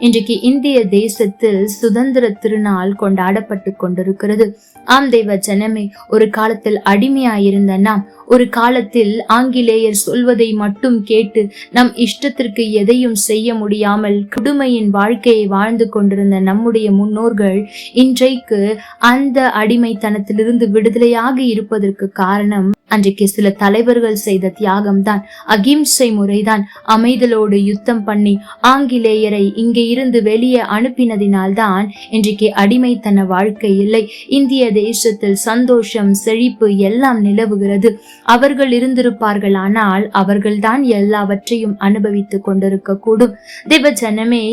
இன்றைக்கு இந்திய தேசத்தில் சுதந்திர திருநாள் கொண்டாடப்பட்டு கொண்டிருக்கிறது. ஆம் தெய்வ ஜனமே ஒரு காலத்தில் அடிமையாயிருந்த நாம் ஒரு காலத்தில் ஆங்கிலேயர் சொல்வதை மட்டும் கேட்டு நம் இஷ்டத்திற்கு எதையும் செய்ய முடியாமல் குடுமையின் வாழ்க்கையை வாழ்ந்து கொண்டிருந்த நம்முடைய முன்னோர்கள் இன்றைக்கு அந்த அடிமைத்தனத்திலிருந்து விடுதலையாக இருப்பதற்கு காரணம் அன்றைக்கு சில தலைவர்கள் செய்த தியாகம்தான் அகிம்சை முறைதான். அமைதலோடு யுத்தம் பண்ணி ஆங்கிலேயரை இங்கே இருந்து வெளியே அனுப்பினதினால்தான் இன்றைக்கு அடிமைத்தன வாழ்க்கை இல்லை. இந்திய தேசத்தில் சந்தோஷம் செழிப்பு எல்லாம் நிலவுகிறது. அவர்கள் இருந்திருப்பார்கள் ஆனால் அவர்கள்தான் எல்லாவற்றையும் அனுபவித்துக் கொண்டிருக்க கூடும்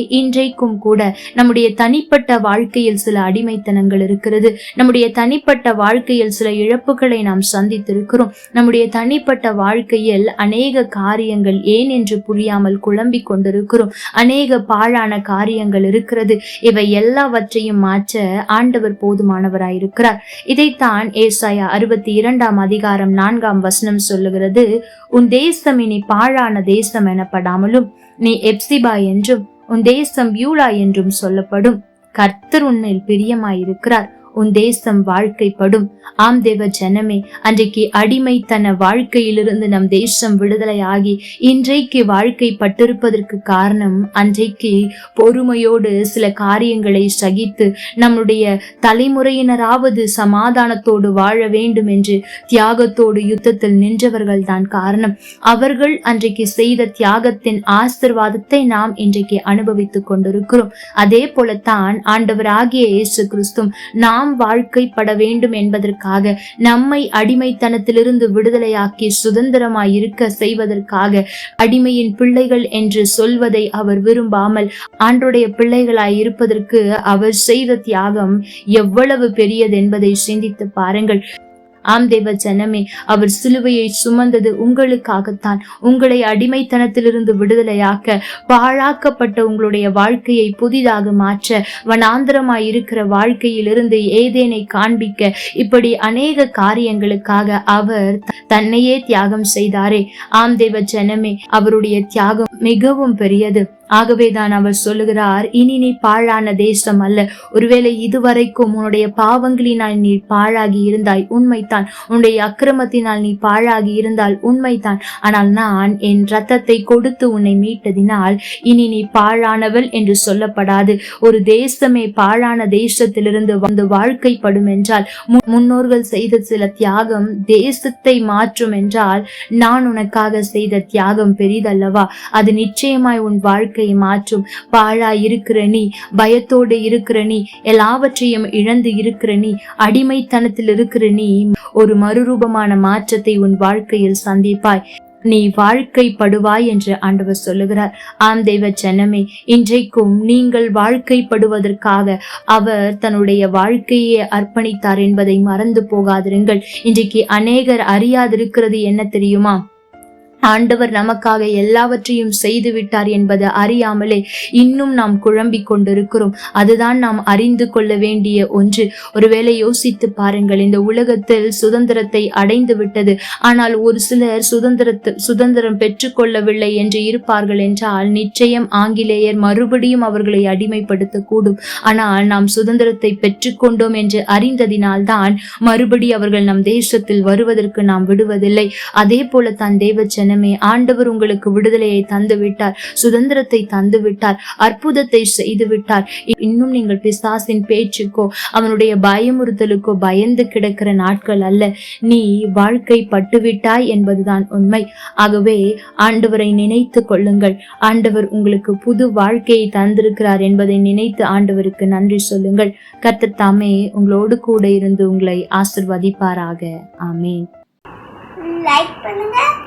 இன்றைக்கும் கூட நம்முடைய தனிப்பட்ட வாழ்க்கையில் சில அடிமைத்தனங்கள் இருக்கிறது. நம்முடைய தனிப்பட்ட வாழ்க்கையில் சில இழப்புகளை நாம் சந்தித்திருக்கிறோம். நம்முடைய தனிப்பட்ட வாழ்க்கையில் அநேக காரியங்கள் ஏன் என்று புரியாமல் குழம்பிக் கொண்டிருக்கிறோம். அநேக பாழான காரியங்கள் இருக்கிறது. இவை எல்லாவற்றையும் மாற்ற ஆண்டவர் போதுமானவராயிருக்கிறார். இதைத்தான் ஏசாயா அறுபத்தி இரண்டாம் அதிகாரம் நான்காம் வசனம் சொல்லுகிறது. உன் தேசம் இனி பாழான தேசம் எனப்படாமலும் நீ எப்சிபா என்றும் உன் தேசம் பியூலா என்றும் சொல்லப்படும். கர்த்தர் உன்னில் பிரியமாயிருக்கிறார். உன் தேசம் வாழ்க்கைப்படும். ஆம் தேவ ஜனமே அன்றைக்கு அடிமைத்தன வாழ்க்கையிலிருந்து நம் தேசம் விடுதலையாகி இன்றைக்கு வாழ்க்கை பட்டிருப்பதற்கு காரணம் அன்றைக்கு பொறுமையோடு சில காரியங்களை சகித்து நம்முடைய தலைமுறையினராவது சமாதானத்தோடு வாழ வேண்டும் என்று தியாகத்தோடு யுத்தத்தில் நின்றவர்கள் தான் காரணம். அவர்கள் அன்றைக்கு செய்த தியாகத்தின் ஆசிர்வாதத்தை நாம் இன்றைக்கு அனுபவித்துக் கொண்டிருக்கிறோம். அதே போலத்தான் ஆண்டவராகிய இயேசு கிறிஸ்தும் நாம் வாழ்க்கைப்பட வேண்டும் என்பதற்காக நம்மை அடிமைத்தனத்திலிருந்து விடுதலையாக்கி சுதந்திரமாய் இருக்க செய்வதற்காக அடிமையின் பிள்ளைகள் என்று சொல்வதை அவர் விரும்பாமல் ஆண்டுடைய பிள்ளைகளாய் இருப்பதற்கு அவர் செய்த தியாகம் எவ்வளவு பெரியது என்பதை சிந்தித்து பாருங்கள். ஆம் தேவ ஜனமே அவர் சிலுவையை சுமந்தது உங்களுக்காகத்தான். உங்களை அடிமைத்தனத்திலிருந்து விடுதலையாக்க பாழாக்கப்பட்ட உங்களுடைய வாழ்க்கையை புதிதாக மாற்ற வனாந்திரமாய் இருக்கிற வாழ்க்கையிலிருந்து ஏதேனை காண்பிக்க இப்படி அநேக காரியங்களுக்காக அவர் தன்னையே தியாகம் செய்தாரே. ஆம் தேவ ஜனமே அவருடைய தியாகம் மிகவும் பெரியது. ஆகவேதான் அவர் சொல்லுகிறார் இனி நீ பாழான தேசம் அல்ல. ஒருவேளை இதுவரைக்கும் உன்னுடைய பாவங்களினால் நீ பாழாகி இருந்தாய் உண்மைதான். உன்னுடைய அக்கிரமத்தினால் நீ பாழாகி இருந்தால் உண்மைதான். ஆனால் நான் என் ரத்தத்தை கொடுத்து உன்னை மீட்டதினால் இனி நீ பாழானவள் என்று சொல்லப்படாது. ஒரு தேசமே பாழான தேசத்திலிருந்து வந்து வாழ்க்கைப்படும் என்றால் முன்னோர்கள் செய்த சில தியாகம் தேசத்தை மாற்றும் என்றால் நான் உனக்காக செய்த தியாகம் பெரிதல்லவா? அது நிச்சயமாய் உன் வாழ்க்கை வாழ்க்கையை மாற்றும். பாழா இருக்கிற நீ பயத்தோடு இருக்கிற நீ எல்லாவற்றையும் இழந்து இருக்கிற நீ அடிமைத்தனத்தில் இருக்கிற நீ ஒரு மறுரூபமான மாற்றத்தை உன் வாழ்க்கையில் சந்திப்பாய். நீ வாழ்க்கை படுவாய் என்று ஆண்டவர் சொல்லுகிறார். ஆம் தெய்வ ஜனமே இன்றைக்கும் நீங்கள் வாழ்க்கை படுவதற்காக அவர் தன்னுடைய வாழ்க்கையை அர்ப்பணித்தார் என்பதை மறந்து போகாதிருங்கள். இன்றைக்கு அநேகர் அறியாதிருக்கிறது என்ன தெரியுமா? ஆண்டவர் நமக்காக எல்லாவற்றையும் செய்து விட்டார் என்பது அறியாமலே இன்னும் நாம் குழம்பிக் கொண்டிருக்கிறோம். அதுதான் நாம் அறிந்து கொள்ள வேண்டிய ஒன்று. ஒருவேளை யோசித்து பாருங்கள் இந்த உலகத்தில் சுதந்திரத்தை அடைந்து விட்டது. ஆனால் ஒரு சிலர் சுதந்திரத்தை சுதந்திரம் பெற்றுக்கொள்ளவில்லை என்று இருப்பார்கள் என்றால் நிச்சயம் ஆங்கிலேயர் மறுபடியும் அவர்களை அடிமைப்படுத்தக்கூடும். ஆனால் நாம் சுதந்திரத்தை பெற்றுக்கொண்டோம் என்று அறிந்ததினால்தான் மறுபடி அவர்கள் நம் தேசத்தில் வருவதற்கு நாம் விடுவதில்லை. அதே போல தான் தேவச்சன் ஜனமே ஆண்டவர் உங்களுக்கு விடுதலையை தந்து விட்டார் சுதந்திரத்தை தந்து விட்டார் அற்புதத்தை செய்து விட்டார் இன்னும் நீங்கள் பிசாசின் பேச்சுக்கோ அவனுடைய பயமுறுத்தலுக்கோ பயந்து கிடக்கிற நாட்கள் அல்ல. நீ வாழ்க்கை பட்டுவிட்டாய் என்பதுதான் உண்மை. ஆகவே ஆண்டவரை நினைத்து கொள்ளுங்கள். ஆண்டவர் உங்களுக்கு புது வாழ்க்கையை தந்திருக்கிறார் என்பதை நினைத்து ஆண்டவருக்கு நன்றி சொல்லுங்கள். கர்த்தத்தாமே உங்களோடு கூட இருந்து உங்களை ஆசிர்வதிப்பாராக. ஆமே லைக் பண்ணுங்க.